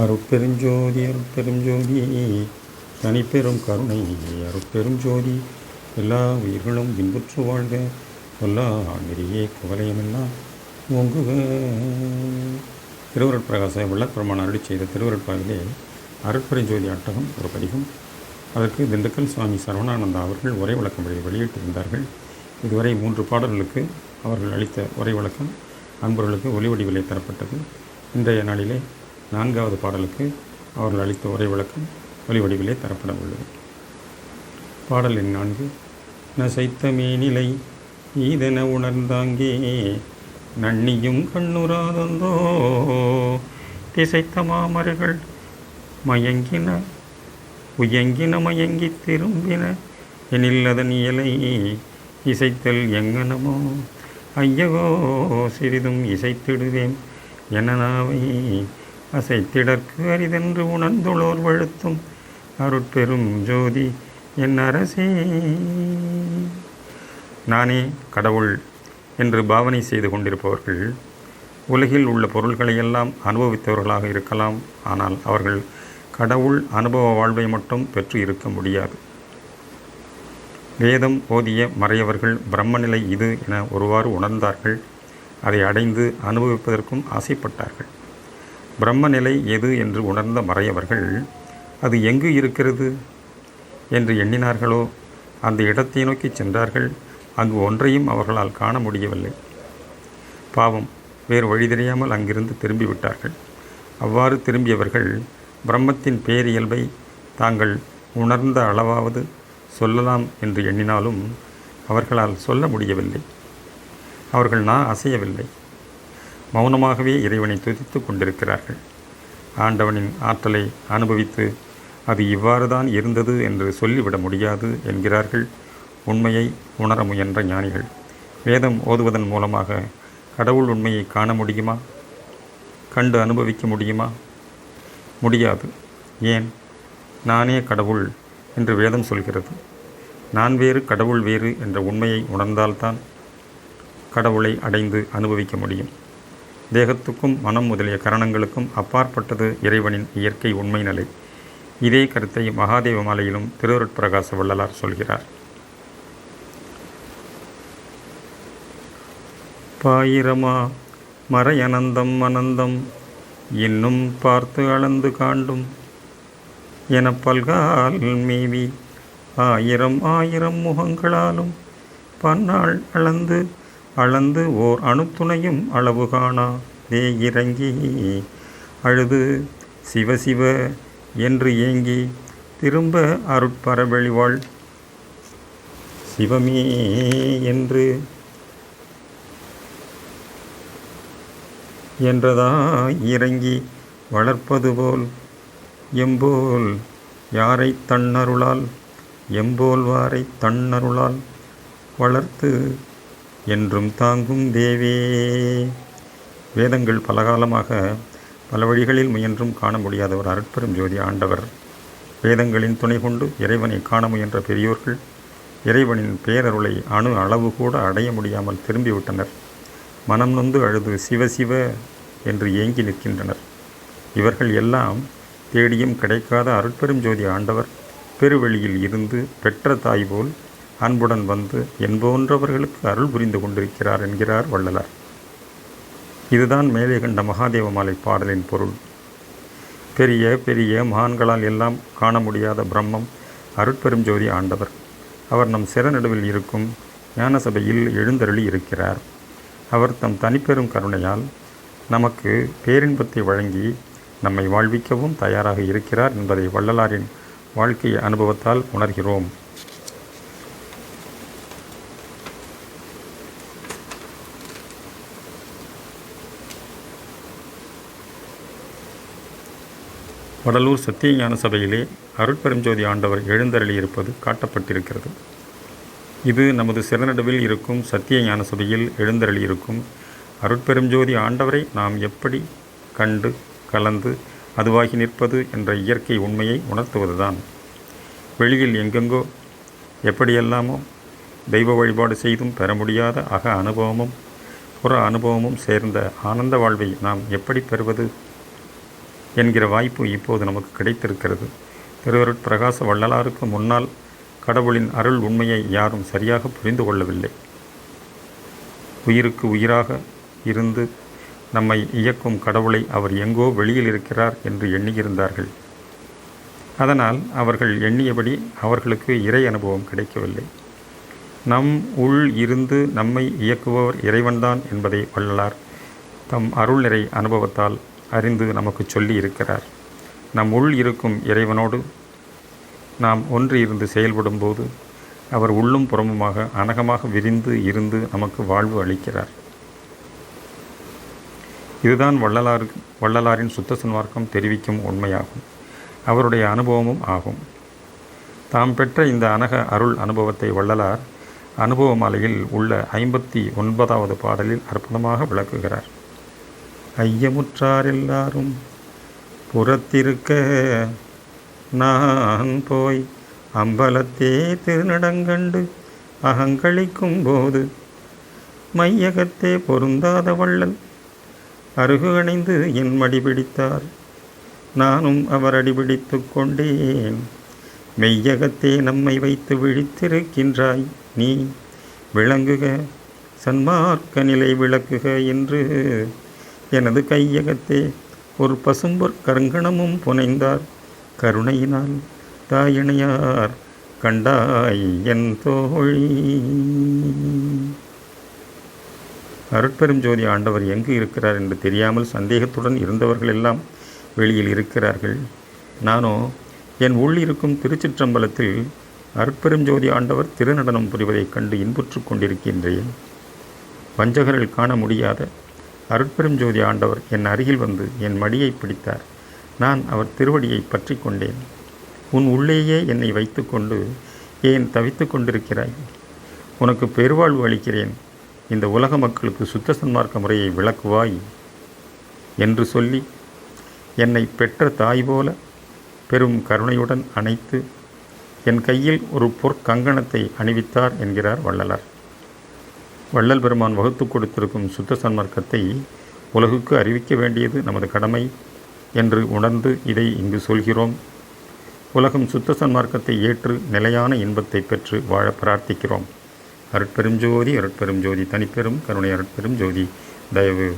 அருட்பெருஞ்சோதி அருட்பெருஞ்சோதி தனிப்பெரும் கருணை அருட்பெரும் ஜோதி. எல்லா உயிர்களும் இன்புற்று வாழ்க. எல்லா நெறியே குவலையமெல்லாம் ஓங்குக. திருவருட் பிரகாச விளக்கரமான அருளி செய்த திருவருட்பாவிலே அருட்பெருஞ்சோதி அட்டகம் ஒரு பதிகம். அதற்கு திண்டுக்கல் சுவாமி சரவணானந்தா அவர்கள் உரை விளக்கம் வெளியிட்டிருந்தார்கள். இதுவரை மூன்று பாடல்களுக்கு அவர்கள் அளித்த உரை விளக்கம் அன்பர்களுக்கு ஒலி வடிவிலே தரப்பட்டது. இன்றைய நாளிலே நான்காவது பாடலுக்கு அவர்கள் அளித்த உரை விளக்கம் ஒலிவடிவிலே தரப்பட உள்ளது. பாடல் எண் நான்கு நசைத்த மேனிலை ஈதென உணர்ந்தாங்கே நன்னியும் கண்ணுராதந்தோ திசைத்த மாமர்கள் மயங்கின உயங்கின மயங்கித் திரும்பின எனில் அதன் இயலை இசைத்தல் எங்கனமோ ஐயகோ சிறிதும் இசைத்திடுவேன் என நாவை அசைத்திடற்கு அரிதென்று உணர்ந்துளோர் வழுத்தும். அருட்பெரும் ஜோதி என் அரசே. நானே கடவுள் என்று பாவனை செய்து கொண்டிருப்பவர்கள். உலகில் உள்ள பொருள்களை எல்லாம் அனுபவித்தவர்களாக இருக்கலாம். ஆனால் அவர்கள் கடவுள் அனுபவ வாழ்வை மட்டும் பெற்று இருக்க முடியாது. வேதம் ஓதிய மறையவர்கள் பிரம்மநிலை இது என ஒருவாறு உணர்ந்தார்கள். அதை அடைந்து அனுபவிப்பதற்கும் ஆசைப்பட்டார்கள். பிரம்மநிலை எது என்று உணர்ந்த மறையவர்கள் அது எங்கு இருக்கிறது? என்று எண்ணினார்களோ? அந்த இடத்தை நோக்கி சென்றார்கள். அங்கு ஒன்றையும் அவர்களால் காண முடியவில்லை. பாவம் வேறு வழி தெரியாமல் அங்கிருந்து திரும்பிவிட்டார்கள். அவ்வாறு திரும்பியவர்கள் பிரம்மத்தின் பேரியல்பை தாங்கள் உணர்ந்த அளவாவது சொல்லலாம் என்று எண்ணினாலும் அவர்களால் சொல்ல முடியவில்லை. அவர்கள் நான் அசையவில்லை. மௌனமாகவே இறைவனை துதித்து கொண்டிருக்கிறார்கள். ஆண்டவனின் ஆற்றலை அனுபவித்து அது இவ்வாறு தான் இருந்தது என்று சொல்லிவிட முடியாது என்கிறார்கள் உண்மையை உணர முயன்ற ஞானிகள். வேதம் ஓதுவதன் மூலமாக கடவுள் உண்மையை காண முடியுமா? கண்டு அனுபவிக்க முடியுமா? முடியாது. ஏன்? நானே கடவுள் என்று வேதம் சொல்கிறது. நான் வேறு கடவுள் வேறு என்ற உண்மையை உணர்ந்தால்தான் கடவுளை அடைந்து அனுபவிக்க முடியும். தேகத்துக்கும் மனம் முதலிய கரணங்களுக்கும் அப்பாற்பட்டது இறைவனின் இயற்கை உண்மை நிலை. இதே கருத்தை மகாதேவ மாலையிலும் திருவருட்பிரகாச வள்ளலார் சொல்கிறார். பாயிரமா மறை அனந்தம் அனந்தம் இன்னும் பார்த்து அளந்து காண்டும். என பல்கால் மேவி ஆயிரம் ஆயிரம் முகங்களாலும் பன்னாள் அளந்து அளந்து ஓர் அணுத்துணையும் அளவு காணா தே இறங்கி அழுது சிவ சிவ என்று ஏங்கி திரும்ப அருட்பரவெளிவாள் சிவமே என்று என்றதா இறங்கி வளர்ப்பது போல். எம்போல் யாரை தன்னருளால்? எம்போல்வாரை தன்னருளால் வளர்த்து என்றும் தாங்கும் தேவே. வேதங்கள் பலகாலமாக பல வழிகளில் முயன்றும் காண முடியாத ஒரு அருட்பெரும் ஜோதி ஆண்டவர். வேதங்களின் துணை கொண்டு இறைவனை காண முயன்ற பெரியோர்கள் இறைவனின் பேரருளை அணு அளவு கூட அடைய முடியாமல் திரும்பிவிட்டனர். மனம் நொந்து அழுது சிவ சிவ என்று ஏங்கி நிற்கின்றனர். இவர்கள் எல்லாம் தேடியும் கிடைக்காத அருட்பெரும் ஜோதி ஆண்டவர் பெருவெளியில் இருந்து பெற்ற தாய் போல் அன்புடன் வந்து என்போன்றவர்களுக்கு அருள் புரிந்து கொண்டிருக்கிறார் என்கிறார் வள்ளலார். இதுதான் மேலே கண்ட மகாதேவ மாலை பாடலின் பொருள். பெரிய பெரிய மகான்களால் எல்லாம் காண முடியாத பிரம்மம் அருட்பெரும் ஜோதி ஆண்டவர். அவர் நம் சிறநடுவில் இருக்கும் ஞான சபையில் எழுந்தருளி இருக்கிறார். அவர் தம் தனிப்பெரும் கருணையால் நமக்கு பேரின்பத்தை வழங்கி நம்மை வாழ்விக்கவும் தயாராக இருக்கிறார் என்பதை வள்ளலாரின் வாழ்க்கை அனுபவத்தால் உணர்கிறோம். வடலூர் சத்தியஞான சபையிலே அருட்பெருஞ்சோதி ஆண்டவர் எழுந்தருளியிருப்பது காட்டப்பட்டிருக்கிறது. இது நமது சிறநடுவில் இருக்கும் சத்திய ஞான சபையில் எழுந்தருளியிருக்கும் அருட்பெருஞ்சோதி ஆண்டவரை நாம் எப்படி கண்டு கலந்து அதுவாகி நிற்பது என்ற இயற்கை உண்மையை உணர்த்துவதுதான். வெளியில் எங்கெங்கோ எப்படியெல்லாமோ தெய்வ வழிபாடு செய்தும் பெற முடியாத அக அனுபவமும் புற அனுபவமும் சேர்ந்த ஆனந்த வாழ்வை நாம் எப்படி பெறுவது? என்கிற வாய்ப்பு இப்போது நமக்கு கிடைத்திருக்கிறது. திருவருட் பிரகாச வள்ளலாருக்கு முன்னால் கடவுளின் அருள் உண்மையை யாரும் சரியாக புரிந்து கொள்ளவில்லை. உயிருக்கு உயிராக இருந்து நம்மை இயக்கும் கடவுளை அவர் எங்கோ வெளியில் இருக்கிறார் என்று எண்ணியிருந்தார்கள். அதனால் அவர்கள் எண்ணியபடி அவர்களுக்கு இறை அனுபவம் கிடைக்கவில்லை. நம் உள் இருந்து நம்மை இயக்குபவர் இறைவன்தான் என்பதை வள்ளலார் தம் அருள் நிறை அனுபவத்தால் அறிந்து நமக்கு சொல்லி இருக்கிறார். நம் உள் இருக்கும் இறைவனோடு நாம் ஒன்று இருந்து செயல்படும்போது அவர் உள்ளும் புறமுமாக அனகமாக விரிந்து இருந்து நமக்கு வாழ்வு அளிக்கிறார். இதுதான் வள்ளலார் வள்ளலாரின் சுத்த சன்மார்க்கம் தெரிவிக்கும் உண்மையாகும். அவருடைய அனுபவமும் ஆகும். தாம் பெற்ற இந்த அனக அருள் அனுபவத்தை வள்ளலார் அனுபவ மாலையில் உள்ள ஐம்பத்தி ஒன்பதாவது பாடலில் அற்புதமாக விளக்குகிறார். ஐயமுற்றார் எல்லாரும். புறத்திருக்க நான் போய் அம்பலத்தே திருநடங்கண்டு அகங்களிக்கும் போது மையகத்தே பொருந்தாத வள்ளல் அருகு அணைந்து என் மடி பிடித்தார். நானும் அவர் அடிபிடித்து கொண்டேன். மெய்யகத்தே நம்மை வைத்து விழித்திருக்கின்றாய் நீ. விளங்குக சன்மார்க்க நிலை விளக்குக என்று எனது கையகத்தே ஒரு பசும்பொற் கருங்கணமும் புனைந்தார். கருணையினால் தாயணையார் கண்டாய் என் தோழி. அருட்பெரும் ஜோதி ஆண்டவர் எங்கு இருக்கிறார் என்று தெரியாமல் சந்தேகத்துடன் இருந்தவர்கள் எல்லாம் வெளியில் இருக்கிறார்கள். நானோ என் உள்ளிருக்கும் திருச்சிற்றம்பலத்தில் அருட்பெரும் ஜோதி ஆண்டவர் திருநடனம் புரிவதைக் கண்டு இன்புற்று கொண்டிருக்கின்றேன். வஞ்சகர்கள் காண முடியாத அருட்பெரும் ஜோதி ஆண்டவர் என் அருகில் வந்து என் மடியை பிடித்தார். நான் அவர் திருவடியை பற்றி கொண்டேன். உன் உள்ளேயே என்னை வைத்துக்கொண்டு ஏன் தவித்து கொண்டிருக்கிறாய்? உனக்கு பெருவாழ்வு அளிக்கிறேன். இந்த உலக மக்களுக்கு சுத்த சன்மார்க்க முறையை விளக்குவாய் என்று சொல்லி என்னை பெற்ற தாய் போல பெரும் கருணையுடன் அணைத்து என் கையில் ஒரு பொற்கங்கணத்தை அணிவித்தார் என்கிறார் வள்ளலார். வள்ளல் பெருமான் வகுத்து கொடுத்திருக்கும் சுத்த சன்மார்க்கத்தை உலகுக்கு அறிவிக்க வேண்டியது நமது கடமை என்று உணர்ந்து இதை இங்கு சொல்கிறோம். உலகம் சுத்த சன்மார்க்கத்தை ஏற்று நிலையான இன்பத்தை பெற்று வாழ பிரார்த்திக்கிறோம். அருட்பெரும் ஜோதி அருட்பெரும் ஜோதி தனிப்பெரும். கருணை அருட்பெரும் ஜோதி தயவு